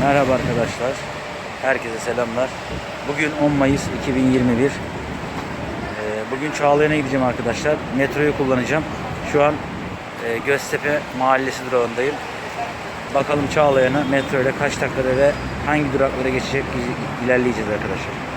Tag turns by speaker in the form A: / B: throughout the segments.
A: Merhaba arkadaşlar. Herkese selamlar. Bugün 10 Mayıs 2021. Ee, Bugün Çağlayan'a gideceğim arkadaşlar. Metroyu kullanacağım. Şu an e, Göztepe Mahallesi durağındayım. Bakalım Çağlayan'a metro ile kaç dakikada ve hangi duraklara geçecek il- ilerleyeceğiz arkadaşlar.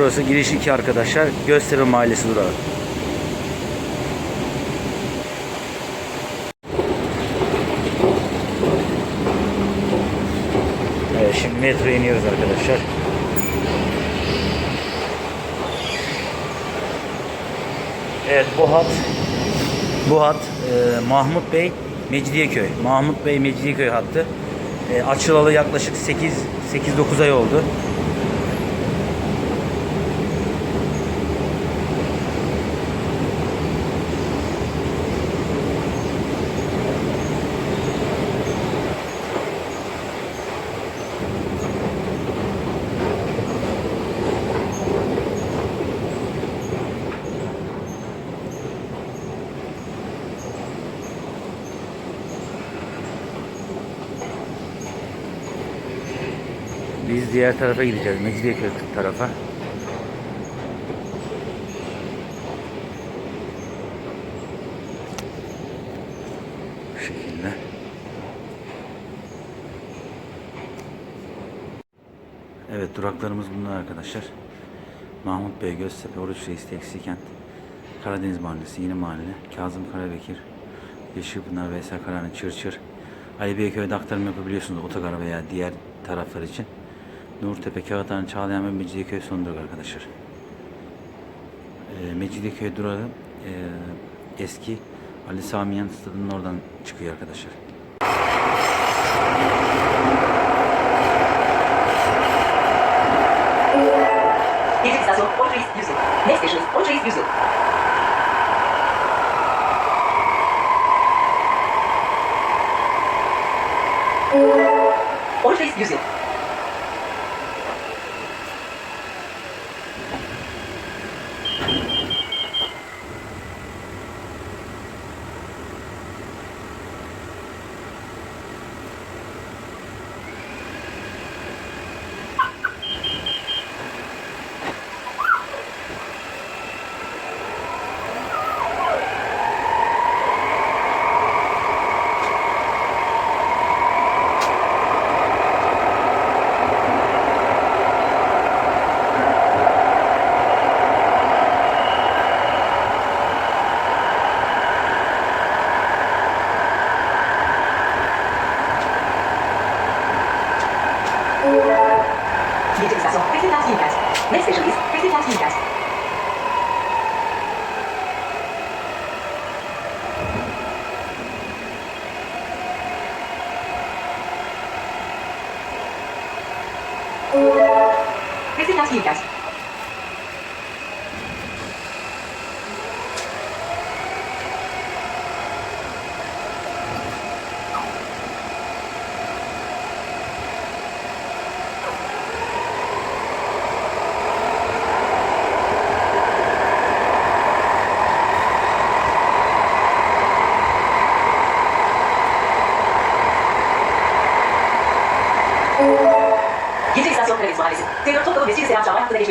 A: Burası giriş 2 arkadaşlar. Göztepe Mahallesi durağı. Evet şimdi metroya iniyoruz arkadaşlar. Evet bu hat bu hat e, Mahmut Bey Mecidiyeköy. Mahmut Bey Mecidiyeköy hattı. E, açılalı yaklaşık 8 8-9 ay oldu. Diğer tarafa gideceğiz. Mecidiyeköy tarafa. Bu şekilde. Evet duraklarımız bunlar arkadaşlar. Mahmut Bey, Göztepe, Oruç Reis, Tekstil Kent, Karadeniz Mahallesi, Yeni Mahalle, Kazım Karabekir, Yeşilpınar, Veysel Karani, Çırçır, Ali Beyköy'de aktarım yapabiliyorsunuz otogar veya diğer taraflar için. Nurtepe, Kağıthane, Çağlayan ve Mecidiyeköy son durak arkadaşlar. E, Mecidiyeköy durağı e, eski Ali Sami Yan stadının oradan çıkıyor arkadaşlar.
B: Music station, Utilización. Carga gigas. Message list. Carga gigas. Carga.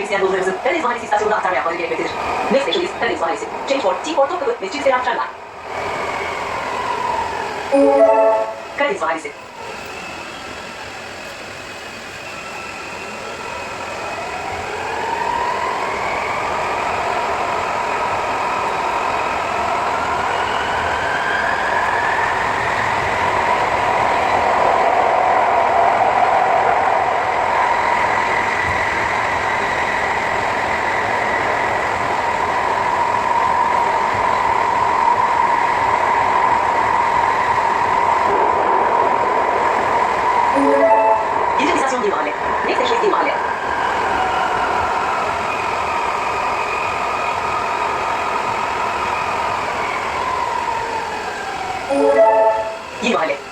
B: Geçmek isteyen yolcularımızın Karadeniz Mahallesi istasyonuna aktarma yapmaları gerekmektedir. Next is Karadeniz Mahallesi. Change for T for Topkapı ve Çiğli Tramline. Karadeniz Mahallesi. 今れ。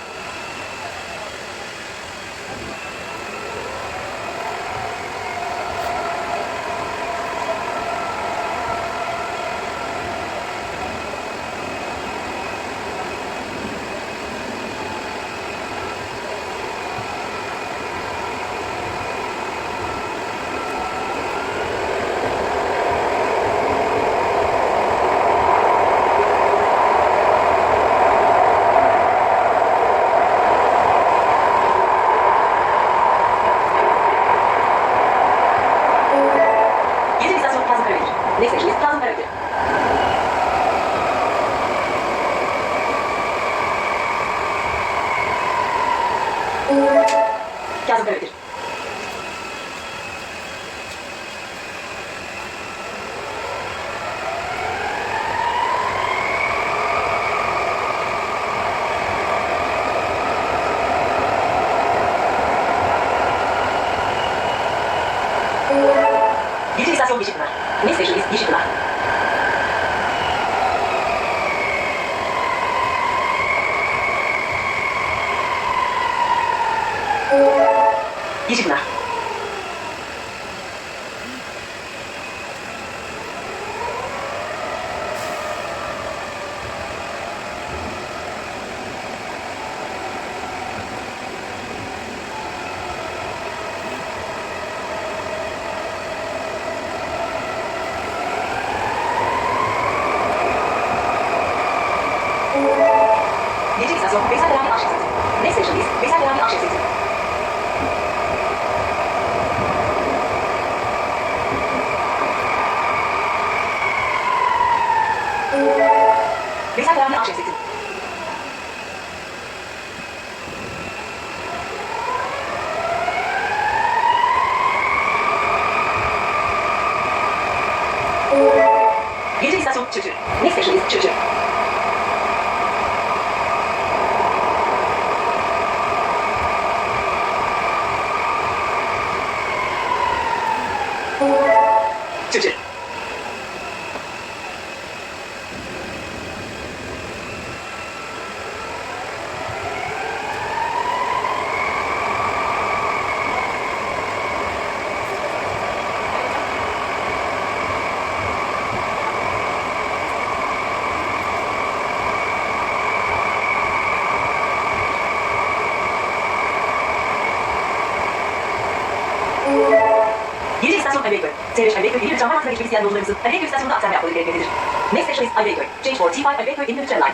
B: Kazım 20나 Messages, Visa Grand Architect. Yeni istasyon Çırçır. Next station is Çırçır. Çırçır. Yeni istasyon Aliyeköy. Seyreş Geçmek isteyen yolcularımızın Aliyeköy istasyonunda aktarma yapmaları gerekmektedir. Next station is Aliyeköy. Change for T5 Aliyeköy in the line.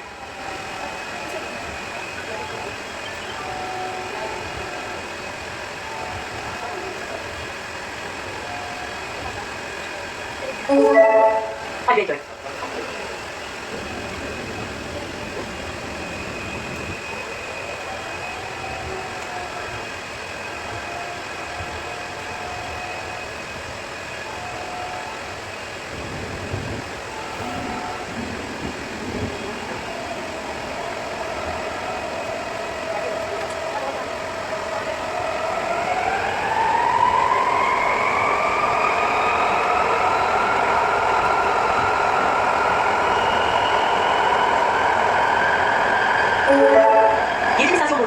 B: Aliyeköy. Yeni istasyon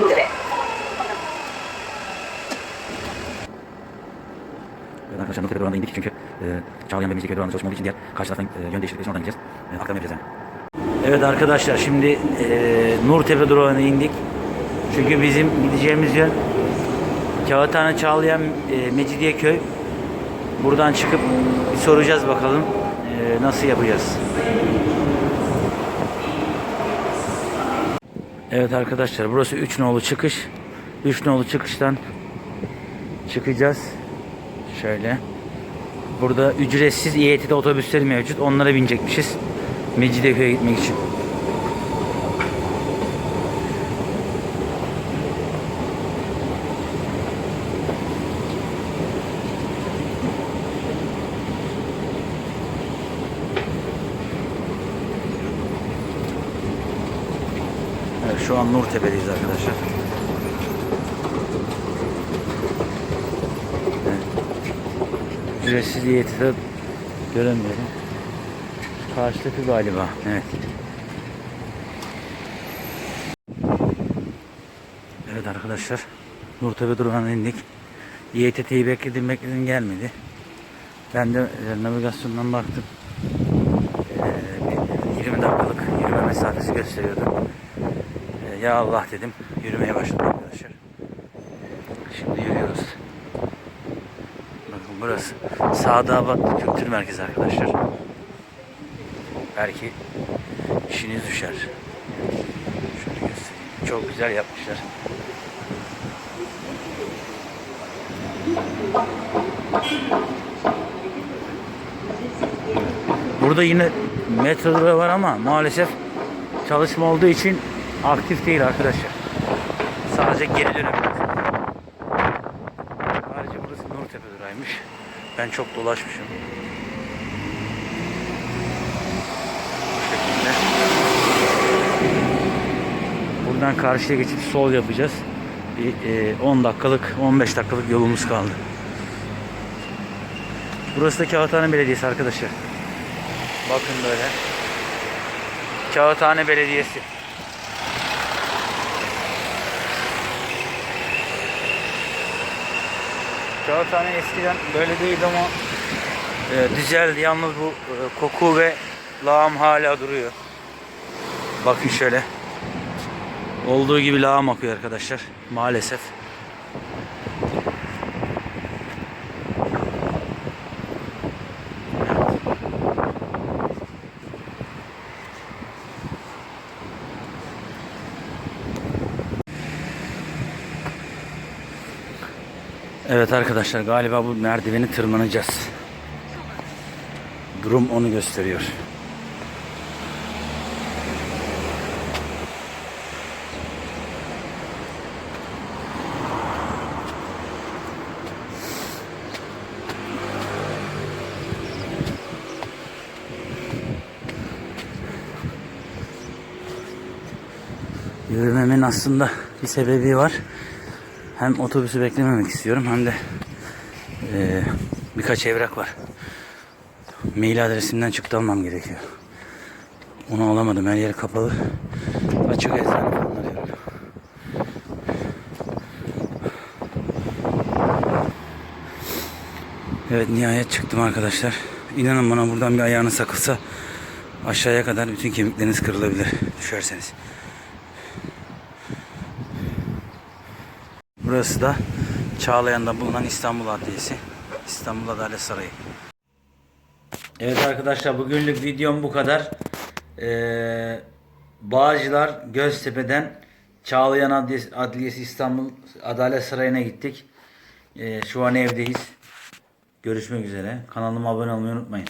B: Nurtepe.
A: Evet arkadaşlar Nurtepe durağında indik çünkü e, Çağlayan ve Mecidiyeköy durağında çalışmadığı için diğer karşı taraftan e, yön değiştirdiği için oradan gideceğiz. E, aktarma yapacağız yani. Evet arkadaşlar şimdi e, Nurtepe durağına indik. Çünkü bizim gideceğimiz yer Kağıthane Çağlayan e, Mecidiyeköy. Buradan çıkıp bir soracağız bakalım e, nasıl yapacağız. Evet arkadaşlar burası 3 nolu çıkış. 3 nolu çıkıştan çıkacağız. Şöyle. Burada ücretsiz İETT otobüsleri mevcut. Onlara binecekmişiz. Mecidiyeköy'e gitmek için. An Nurtepe'deyiz arkadaşlar. Ücretsiz İETT göremiyorum. Karşıdaki galiba. Evet. Evet arkadaşlar. Nurtepe durağına indik. İETT'yi bekledim bekledim gelmedi. Ben de e, navigasyondan baktım. Bir 20 dakikalık yürüme mesafesi gösteriyordu. Ya Allah dedim. Yürümeye başladım arkadaşlar. Şimdi yürüyoruz. Bakın burası Sadabat Kültür Merkezi arkadaşlar. Belki işiniz düşer. Şöyle göstereyim. Çok güzel yapmışlar. Burada yine metro var ama maalesef çalışma olduğu için aktif değil arkadaşlar. Sadece geri dönebiliyoruz. Ayrıca burası Nurtepe durağıymış. Ben çok dolaşmışım. Bu şekilde. Buradan karşıya geçip sol yapacağız. Bir e, 10 dakikalık, 15 dakikalık yolumuz kaldı. Burası da Kağıthane Belediyesi arkadaşlar. Bakın böyle. Kağıthane Belediyesi. Kağıthane eskiden böyle değildi ama e, düzeldi. Yalnız bu e, koku ve lağım hala duruyor. Bakın şöyle. Olduğu gibi lağım akıyor arkadaşlar. Maalesef. Arkadaşlar galiba bu merdiveni tırmanacağız. Durum onu gösteriyor. Yürümemin aslında bir sebebi var. Hem otobüsü beklememek istiyorum hem de eee, birkaç evrak var. Mail adresimden çıktı almam gerekiyor. Onu alamadım. Her yer kapalı. Açık eczane falan. Evet nihayet çıktım arkadaşlar. İnanın bana buradan bir ayağınız sakılsa aşağıya kadar bütün kemikleriniz kırılabilir düşerseniz. Burası da Çağlayan'da bulunan İstanbul Adliyesi. İstanbul Adalet Sarayı. Evet arkadaşlar bugünlük videom bu kadar. Ee, Bağcılar Göztepe'den Çağlayan Adliyesi, İstanbul Adalet Sarayı'na gittik. Ee, şu an evdeyiz. Görüşmek üzere. Kanalıma abone olmayı unutmayın.